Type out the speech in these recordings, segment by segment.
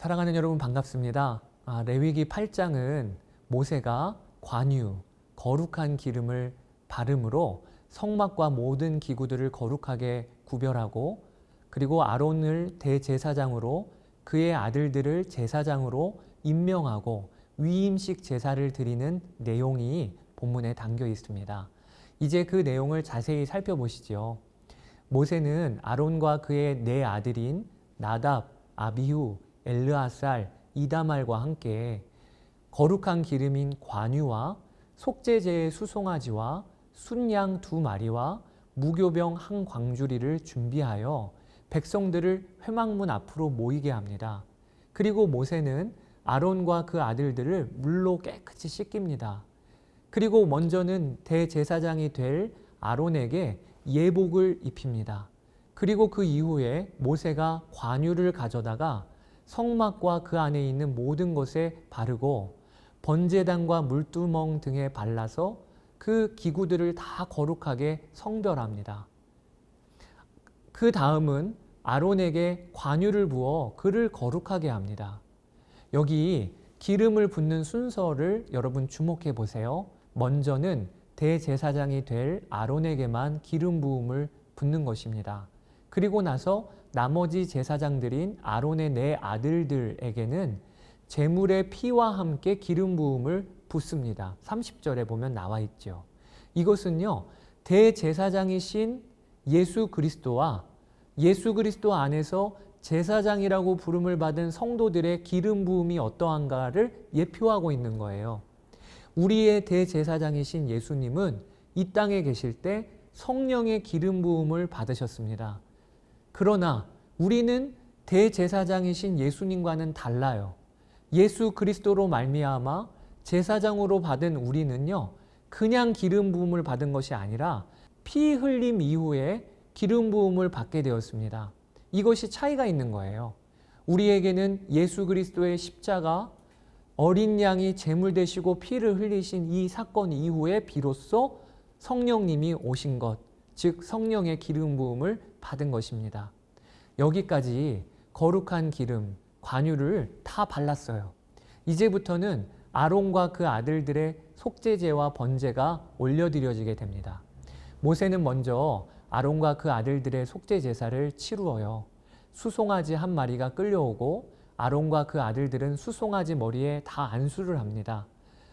사랑하는 여러분 반갑습니다. 아, 레위기 8장은 모세가 관유, 거룩한 기름을 바름으로 성막과 모든 기구들을 거룩하게 구별하고 그리고 아론을 대제사장으로 그의 아들들을 제사장으로 임명하고 위임식 제사를 드리는 내용이 본문에 담겨 있습니다. 이제 그 내용을 자세히 살펴보시죠. 모세는 아론과 그의 네 아들인 나답, 아비후, 엘르아살, 이다말과 함께 거룩한 기름인 관유와 속죄제의 수송아지와 순양 두 마리와 무교병 한 광주리를 준비하여 백성들을 회막문 앞으로 모이게 합니다. 그리고 모세는 아론과 그 아들들을 물로 깨끗이 씻깁니다. 그리고 먼저는 대제사장이 될 아론에게 예복을 입힙니다. 그리고 그 이후에 모세가 관유를 가져다가 성막과 그 안에 있는 모든 것에 바르고 번제단과 물두멍 등에 발라서 그 기구들을 다 거룩하게 성별합니다. 그 다음은 아론에게 관유를 부어 그를 거룩하게 합니다. 여기 기름을 붓는 순서를 여러분 주목해 보세요. 먼저는 대제사장이 될 아론에게만 기름 부음을 붓는 것입니다. 그리고 나서 나머지 제사장들인 아론의 네 아들들에게는 제물의 피와 함께 기름 부음을 붓습니다. 30절에 보면 나와 있죠. 이것은요. 대제사장이신 예수 그리스도와 예수 그리스도 안에서 제사장이라고 부름을 받은 성도들의 기름 부음이 어떠한가를 예표하고 있는 거예요. 우리의 대제사장이신 예수님은 이 땅에 계실 때 성령의 기름 부음을 받으셨습니다. 그러나 우리는 대제사장이신 예수님과는 달라요. 예수 그리스도로 말미암아 제사장으로 받은 우리는요. 그냥 기름 부음을 받은 것이 아니라 피 흘림 이후에 기름 부음을 받게 되었습니다. 이것이 차이가 있는 거예요. 우리에게는 예수 그리스도의 십자가 어린 양이 제물 되시고 피를 흘리신 이 사건 이후에 비로소 성령님이 오신 것, 즉 성령의 기름 부음을 받은 것입니다. 여기까지 거룩한 기름, 관유를 다 발랐어요. 이제부터는 아론과 그 아들들의 속죄제와 번제가 올려드려지게 됩니다. 모세는 먼저 아론과 그 아들들의 속죄 제사를 치루어요. 수송아지 한 마리가 끌려오고 아론과 그 아들들은 수송아지 머리에 다 안수를 합니다.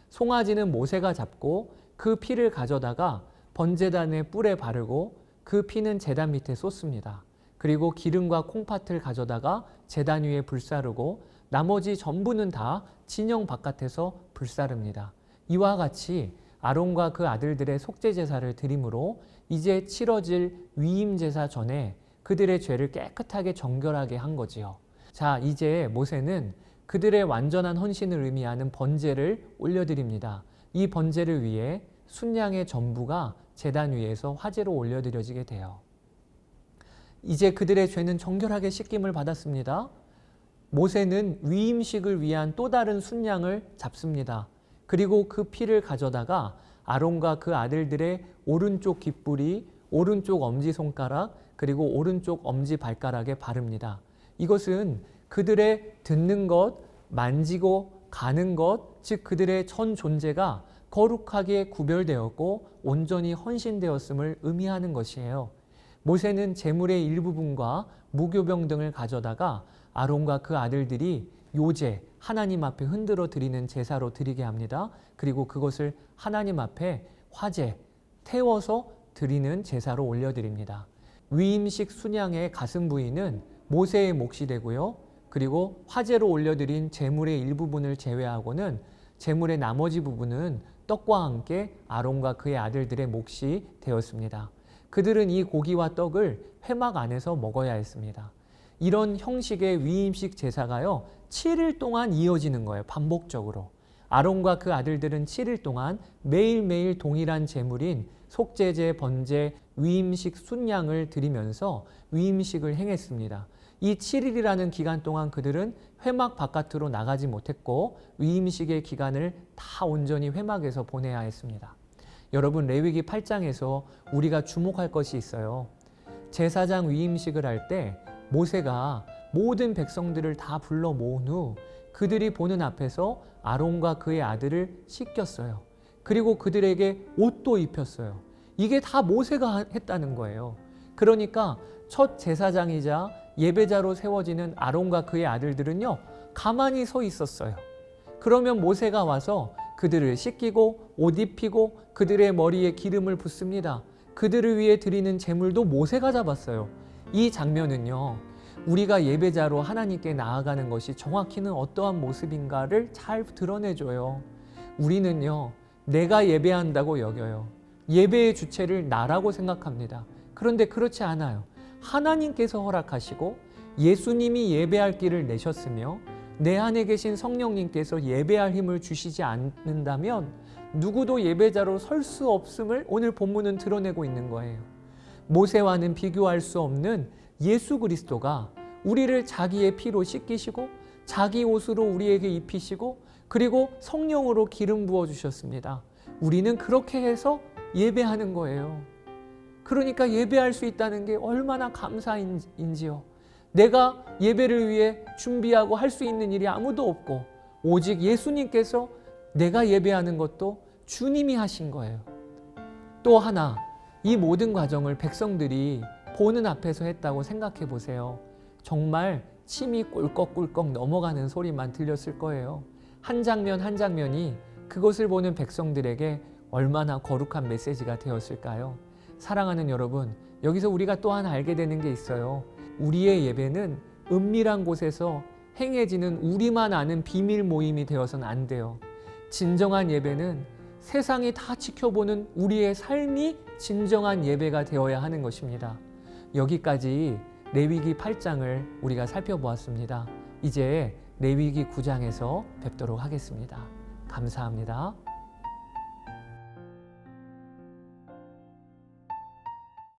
송아지는 모세가 잡고 그 피를 가져다가 번제단의 뿔에 바르고 그 피는 제단 밑에 쏟습니다. 그리고 기름과 콩팥을 가져다가 제단 위에 불사르고 나머지 전부는 다 진영 바깥에서 불사릅니다. 이와 같이 아론과 그 아들들의 속죄 제사를 드림으로 이제 치러질 위임 제사 전에 그들의 죄를 깨끗하게 정결하게 한 거지요. 자, 이제 모세는 그들의 완전한 헌신을 의미하는 번제를 올려드립니다. 이 번제를 위해 순양의 전부가 제단 위에서 화제로 올려드려지게 돼요. 이제 그들의 죄는 정결하게 씻김을 받았습니다. 모세는 위임식을 위한 또 다른 순양을 잡습니다. 그리고 그 피를 가져다가 아론과 그 아들들의 오른쪽 귓불이 오른쪽 엄지 손가락 그리고 오른쪽 엄지 발가락에 바릅니다. 이것은 그들의 듣는 것, 만지고 가는 것, 즉 그들의 전 존재가 거룩하게 구별되었고 온전히 헌신되었음을 의미하는 것이에요. 모세는 제물의 일부분과 무교병 등을 가져다가 아론과 그 아들들이 요제 하나님 앞에 흔들어 드리는 제사로 드리게 합니다. 그리고 그것을 하나님 앞에 화제 태워서 드리는 제사로 올려 드립니다. 위임식 순양의 가슴 부위는 모세의 몫이 되고요. 그리고 화제로 올려 드린 제물의 일부분을 제외하고는 제물의 나머지 부분은 떡과 함께 아론과 그의 아들들의 몫이 되었습니다. 그들은 이 고기와 떡을 회막 안에서 먹어야 했습니다. 이런 형식의 위임식 제사가요, 7일 동안 이어지는 거예요, 반복적으로. 아론과 그 아들들은 7일 동안 매일매일 동일한 제물인 속죄제, 번제, 위임식 순양을 드리면서 위임식을 행했습니다. 이 7일이라는 기간 동안 그들은 회막 바깥으로 나가지 못했고 위임식의 기간을 다 온전히 회막에서 보내야 했습니다. 여러분 레위기 8장에서 우리가 주목할 것이 있어요. 제사장 위임식을 할 때 모세가 모든 백성들을 다 불러 모은 후 그들이 보는 앞에서 아론과 그의 아들을 씻겼어요. 그리고 그들에게 옷도 입혔어요. 이게 다 모세가 했다는 거예요. 그러니까 첫 제사장이자 예배자로 세워지는 아론과 그의 아들들은요, 가만히 서 있었어요. 그러면 모세가 와서 그들을 씻기고 옷 입히고 그들의 머리에 기름을 붓습니다. 그들을 위해 드리는 제물도 모세가 잡았어요. 이 장면은요, 우리가 예배자로 하나님께 나아가는 것이 정확히는 어떠한 모습인가를 잘 드러내줘요. 우리는요, 내가 예배한다고 여겨요. 예배의 주체를 나라고 생각합니다. 그런데 그렇지 않아요. 하나님께서 허락하시고 예수님이 예배할 길을 내셨으며 내 안에 계신 성령님께서 예배할 힘을 주시지 않는다면 누구도 예배자로 설 수 없음을 오늘 본문은 드러내고 있는 거예요. 모세와는 비교할 수 없는 예수 그리스도가 우리를 자기의 피로 씻기시고 자기 옷으로 우리에게 입히시고 그리고 성령으로 기름 부어 주셨습니다. 우리는 그렇게 해서 예배하는 거예요. 그러니까 예배할 수 있다는 게 얼마나 감사인지요. 내가 예배를 위해 준비하고 할 수 있는 일이 아무도 없고 오직 예수님께서 내가 예배하는 것도 주님이 하신 거예요. 또 하나 이 모든 과정을 백성들이 보는 앞에서 했다고 생각해 보세요. 정말 침이 꿀꺽꿀꺽 넘어가는 소리만 들렸을 거예요. 한 장면 한 장면이 그것을 보는 백성들에게 얼마나 거룩한 메시지가 되었을까요? 사랑하는 여러분, 여기서 우리가 또 하나 알게 되는 게 있어요. 우리의 예배는 은밀한 곳에서 행해지는 우리만 아는 비밀 모임이 되어서는 안 돼요. 진정한 예배는 세상이 다 지켜보는 우리의 삶이 진정한 예배가 되어야 하는 것입니다. 여기까지 레위기 8장을 우리가 살펴보았습니다. 이제 레위기 9장에서 뵙도록 하겠습니다. 감사합니다.